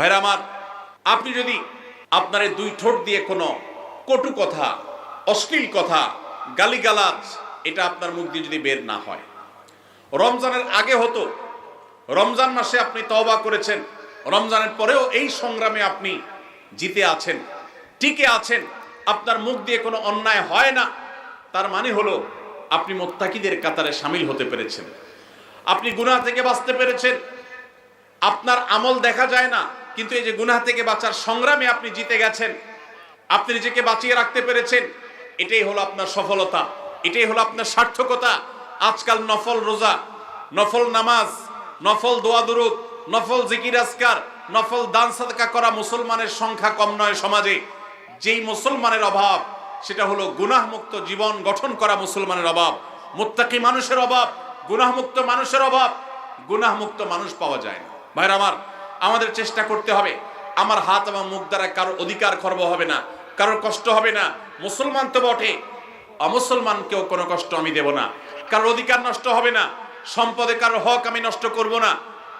ভাইরা আমার, আপনি যদি আপনার এই দুই ঠোঁট দিয়ে কোনো কটু কথা, অশ্লীল কথা, গালিগালাজ, এটা আপনার মুখ দিয়ে যদি বের না হয়। রমজানের আগে হতো, রমজান মাসে আপনি তওবা করেছেন, রমজানের পরেও এই সংগ্রামে আপনি জিতে আছেন, টিকে আছেন, আপনার মুখ দিয়ে কোনো অন্যায় হয় না। তার মানে হলো, আপনি মোত্তাকিদের কাতারে সামিল হতে পেরেছেন। আপনি গুনাহ থেকে বাঁচতে পেরেছেন। আপনার আমল দেখা যায় না। কিন্তু এই যে গুনাহ থেকে বাঁচার সংগ্রামে আপনি জিতে গেছেন, আপনি নিজেকে বাঁচিয়ে রাখতে পেরেছেন, এটাই হলো আপনার সফলতা, এটাই হলো আপনার সার্থকতা। আজকাল নফল রোজা, নফল নামাজ, নফল দোয়া দুরুদ, নফল জিকির আসকার নফল দান সাদকা করা মুসলমানের সংখ্যা কম নয় সমাজে। যেই মুসলমানের অভাব, সেটা হলো গুনাহমুক্ত জীবন গঠন করা মুসলমানের অভাব। মুত্তাকি মানুষের অভাব, গুনাহমুক্ত মানুষের অভাব, গুনাহমুক্ত মানুষ পাওয়া যায় না। ভাইরা আমার আমাদের চেষ্টা করতে হবে। আমার হাত এবং মুখ দ্বারা কারোর অধিকার খর্ব হবে না কারোর কষ্ট হবে না, মুসলমান তো বটে। অমুসলমানকেও কোনো কষ্ট আমি দেব না। কারোর অধিকার নষ্ট হবে না, সম্পদে কারোর হক আমি নষ্ট করব না।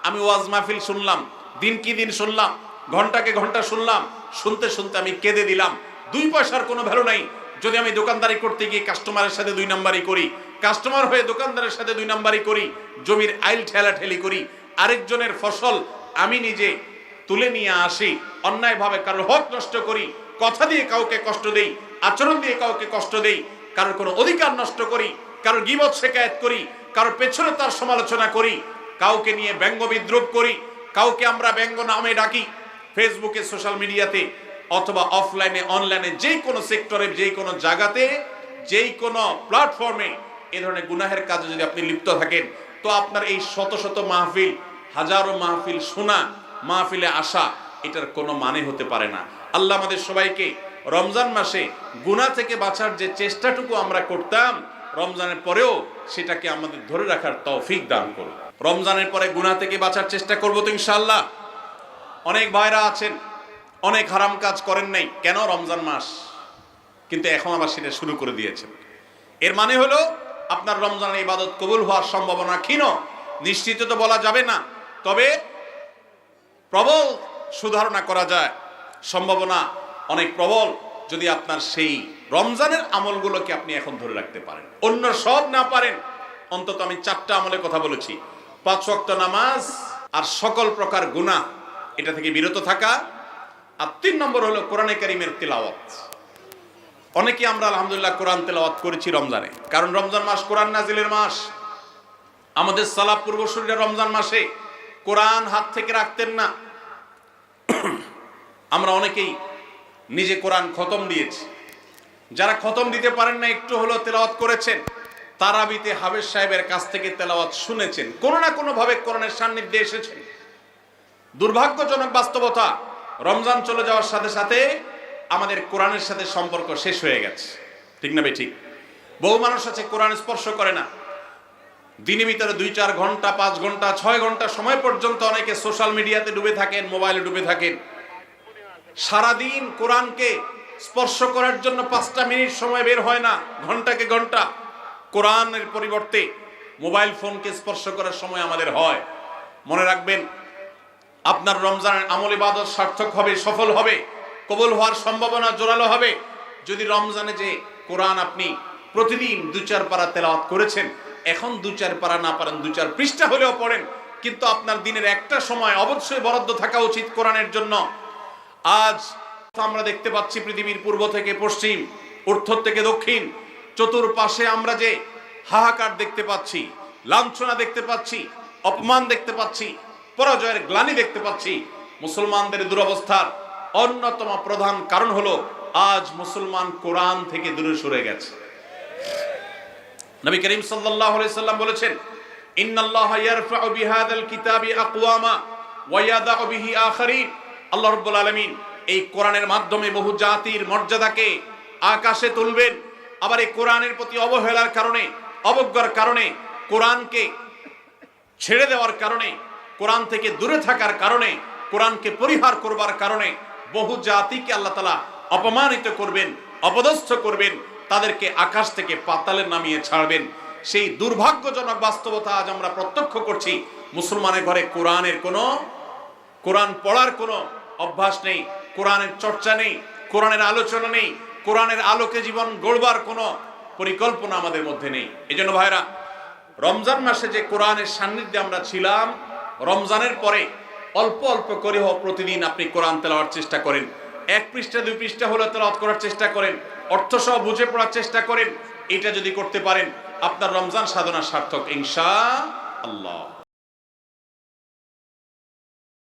আমি ওয়াজ মাহফিল শুনলাম, দিন কি দিন শুনলাম, ঘন্টাকে ঘণ্টা শুনলাম, শুনতে শুনতে আমি কেঁদে দিলাম। দুই পয়সার কোনো ভ্যালু নাই। যদি আমি দোকানদারি করতে গিয়ে কাস্টমারের সাথে দুই নাম্বারই করি, কাস্টমার হয়ে দোকানদারের সাথে দুই নাম্বারই করি, জমির আইল ঠেলা ঠেলি করি, আরেকজনের ফসল আমি নিজে তুলে নিয়ে আসি, অন্যায়ভাবে কারোর হক নষ্ট করি, কথা দিয়ে কাউকে কষ্ট দেই, আচরণ দিয়ে কাউকে কষ্ট দেই, কারোর কোনো অধিকার নষ্ট করি, কারোর গিবত শেখায়ত করি, কারোর পেছনে তার সমালোচনা করি, কাউকে নিয়ে ব্যঙ্গ বিদ্রুপ করি, কাউকে আমরা ব্যঙ্গ নামে ডাকি ফেসবুকে সোশ্যাল মিডিয়াতে অথবা অফলাইনে অনলাইনে যে কোনো সেক্টরে যে কোনো জায়গাতে যেই কোনো প্ল্যাটফর্মে এ ধরনের গুনাহের কাজে যদি আপনি লিপ্ত থাকেন, তো আপনার এই শত শত মাহফিল হাজারো মাহফিল শোনা, মাহফিলে আসা, এটার কোনো মানে হতে পারে না। আল্লাহ আমাদের সবাইকে রমজান মাসে গুনাহ থেকে বাঁচার যে চেষ্টাটুকু আমরা করতাম, রমজানের পরেও সেটাকে আমাদের ধরে রাখার তৌফিক দান করুন। রমজানের পরে গুনাহ থেকে বাঁচার চেষ্টা করব তো ইনশাআল্লাহ। অনেক ভাইরা আছেন, অনেক হারাম কাজ করেন নাই। কেন রমজান মাস? কিন্তু এখন আবার সেটা শুরু করে দিয়েছেন। এর মানে হলো, আপনার রমজানের ইবাদত কবুল হওয়ার সম্ভাবনা ক্ষীণ। নিশ্চিত তো বলা যাবে না তবে প্রবল সুধারণা করা যায়, সম্ভাবনা অনেক প্রবল যদি আপনার সেই রমজানের আমলগুলোকে আপনি এখন ধরে রাখতে পারেন। অন্য সব না পারেন, অন্তত আমি চারটা আমলের কথা বলেছি। পাঁচ ওয়াক্ত নামাজ আর সকল প্রকার গুনাহ, এটা থেকে বিরত থাকা। আর তিন নম্বর হলো কোরআনে কারিমের তেলাওয়াত। অনেকে আমরা আলহামদুলিল্লাহ কোরআন তেলাওয়াত করেছি রমজানে, কারণ রমজান মাস কোরআন নাজিলের মাস। আমাদের সালাব পূর্বসূরীরা রমজান মাসে কোরআন হাত থেকে রাখতেন না। আমরা অনেকেই নিজে কোরআন খতম দিয়েছি। যারা খতম দিতে পারেন না, একটু হলো তেলাওয়াত করেছেন, তারাবিতে হাবেজ সাহেবের কাছ থেকে তেলাওয়াত শুনেছেন। কোনো না কোনো ভাবে কোরআনের সান্নিধ্যে এসেছেন। দুর্ভাগ্যজনক বাস্তবতা, রমজান চলে যাওয়ার সাথে সাথে আমাদের কোরআনের সাথে সম্পর্ক শেষ হয়ে গেছে। ঠিক না বে ঠিক। বহু মানুষ আছে, কোরআন স্পর্শ করে না। দিনের ভিতরে দুই, চার ঘণ্টা, পাঁচ ঘণ্টা, ছয় ঘণ্টা সময় পর্যন্ত অনেকে সোশ্যাল মিডিয়াতে ডুবে থাকেন, মোবাইলে ডুবে থাকেন। সারাদিন কোরআনকে স্পর্শ করার জন্য পাঁচটা মিনিট সময় বের হয় না, ঘন্টাকে ঘণ্টা। কোরআনের পরিবর্তে মোবাইল ফোনকে স্পর্শ করার সময় আমাদের হয়। মনে রাখবেন, আপনার রমজানের আমল ইবাদত সার্থক হবে, সফল হবে, কবল হওয়ার সম্ভাবনা জোরালো হবে। যদি রমজানে যে কোরআন আপনি প্রতিদিন দু, চার পারা তেলাওয়াত করেছেন এখন দু চার পারা না পারেন, দু চার পৃষ্ঠা হলেও পড়েন, কিন্তু আপনার দিনের একটা সময় অবশ্যই বরাদ্দ থাকা উচিত কোরআনের জন্য। আজ আমরা দেখতে পাচ্ছি পৃথিবীর পূর্ব থেকে পশ্চিম উত্তর থেকে দক্ষিণ, চতুর্পাশে আমরা যে হাহাকার দেখতে পাচ্ছি, লাঞ্ছনা দেখতে পাচ্ছি, অপমান দেখতে পাচ্ছি, পরাজয়ের গ্লানি দেখতে পাচ্ছি, মুসলমানদের দুরবস্থার অন্যতম প্রধান কারণ হলো আজ মুসলমান কোরআন থেকে দূরে সরে গেছে। নবী করিম সাল্লাল্লাহু আলাইহি সাল্লাম বলেছেন, ইন্নাল্লাহা ইয়ারফাউ বিহাদাল কিতাবি আকওয়ামা ওয়া ইয়াদাউ বিহি আখারিন। আল্লাহ রাব্বুল আলামিন এই কোরআনের মাধ্যমে বহু জাতির মর্যাদাকে আকাশে তুলবেন। আবার এই কোরআনের প্রতি অবহেলার কারণে, অবজ্ঞার কারণে, কোরআনকে ছেড়ে দেওয়ার কারণে, কোরআন থেকে দূরে থাকার কারণে, কোরআনকে পরিহার করবার কারণে বহু জাতিকে আল্লাহ তালা অপমানিত করবেন, অপদস্থ করবেন। তাদেরকে আকাশ থেকে পাতালে নামিয়ে ছাড়বেন। সেই দুর্ভাগ্যজনক বাস্তবতা আজ আমরা প্রত্যক্ষ করছি। মুসলমানের ঘরে কোরআনের কোনো, কোরআন পড়ার কোনো অভ্যাস নেই, কোরআনের চর্চা নেই, কোরআনের আলোচনা নেই, কোরআনের আলোকে জীবন গড়বার কোনো পরিকল্পনা আমাদের মধ্যে নেই। এজন্য ভাইরা, রমজান মাসে যে কোরআনের সান্নিধ্যে আমরা ছিলাম, রমজানের পরে অল্প অল্প করে হোক প্রতিদিন আপনি কোরআন তেলাওয়ার চেষ্টা করেন। এক পৃষ্ঠা, দুই পৃষ্ঠা হলে তেলাওয়াত করার চেষ্টা করেন। অর্থ সহ বুঝে পড়ার চেষ্টা করেন, এটা যদি করতে পারেন, আপনার রমজান সাধনা সার্থক, ইনশা আল্লাহ।